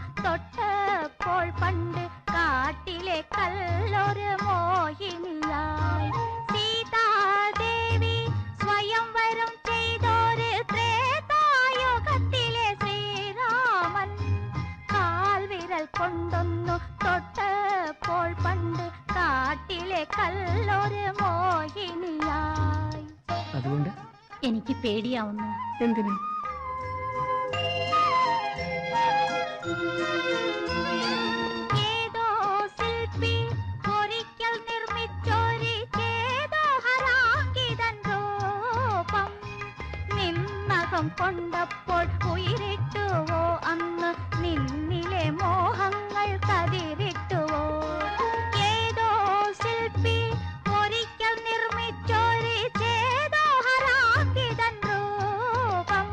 കൊണ്ടൊന്നു തൊട്ടപ്പോൾ പണ്ട് കാട്ടിലെ കല്ലൊരു മോഹിനിയായി സീതാദേവി സ്വയംവരം ചെയ്തോര് ത്രേതായുഗത്തിലെ ശ്രീരാമൻ കാൽവിരൽ കൊണ്ടൊന്നു തൊട്ടപ്പോൾ പണ്ട് കാട്ടിലെ കല്ലൊരു മോഹിനിയായി അതുകൊണ്ട് എനിക്ക് പേടിയാവുന്നു. എന്തിന്? നിന്നകം കൊണ്ടപ്പോൾ ഉയരിട്ടുവോ? അന്ന് നിന്നിലെ മോഹങ്ങൾ കതിരിട്ടുവോ? ഏതോ ശില്പി ഒരിക്കൽ നിർമ്മിച്ചോരി ചേതോഹരാക്കിതൻ രൂപം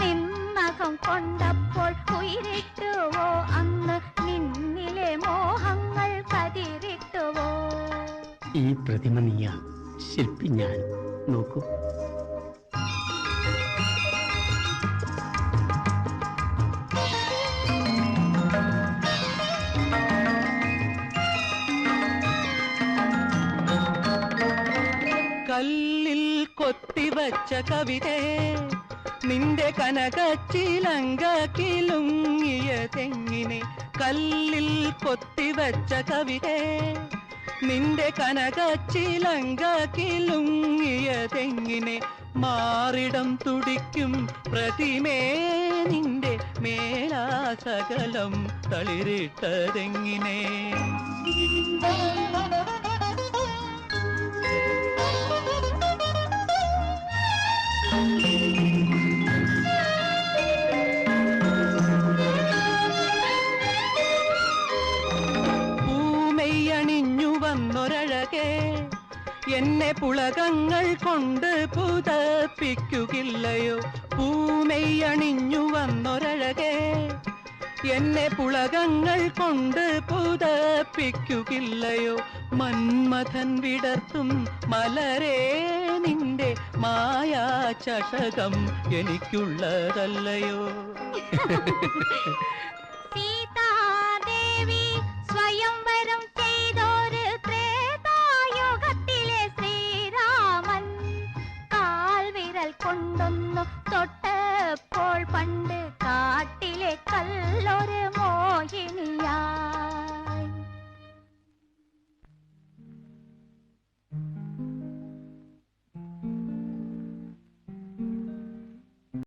നിന്നകം കൊണ്ടപ്പോൾ ഉയരിട്ടുവോ? അന്ന് നിന്നിലെ മോഹങ്ങൾ കതിരിട്ടുവോ? ഈ പ്രതിമ നീയ. ശില്പി ഞാൻ. നോക്കൂ. കല്ലിൽ കൊത്തിവച്ച കവിതേ നിന്റെ കനകച്ചിലങ്കിലുങ്ങിയ തെങ്ങിനെ കല്ലിൽ കൊത്തിവച്ച കവിതേ നിന്റെ കനകച്ചിലങ്കിലുങ്ങിയ തെങ്ങിനെ മാറിടം തുടിക്കും പ്രതിമേ നിന്റെ മേലാസകലം തളിരിട്ടതെങ്ങിനെ. എന്നെ പുളകങ്ങൾ കൊണ്ട് പുതപ്പിക്കുകില്ലയോ പൂമെയ്യണിഞ്ഞു വന്നൊരഴകേ. എന്നെ പുളകങ്ങൾ കൊണ്ട് പുതപ്പിക്കുകില്ലയോ മന്മഥൻ വിടർത്തും മലരേ നിന്റെ മായാ ചഷകം എനിക്കുള്ളതല്ലയോ? കൊണ്ടൊന്നു തൊട്ടപ്പോൾ പണ്ട് കാട്ടിലെ കല്ലൊരു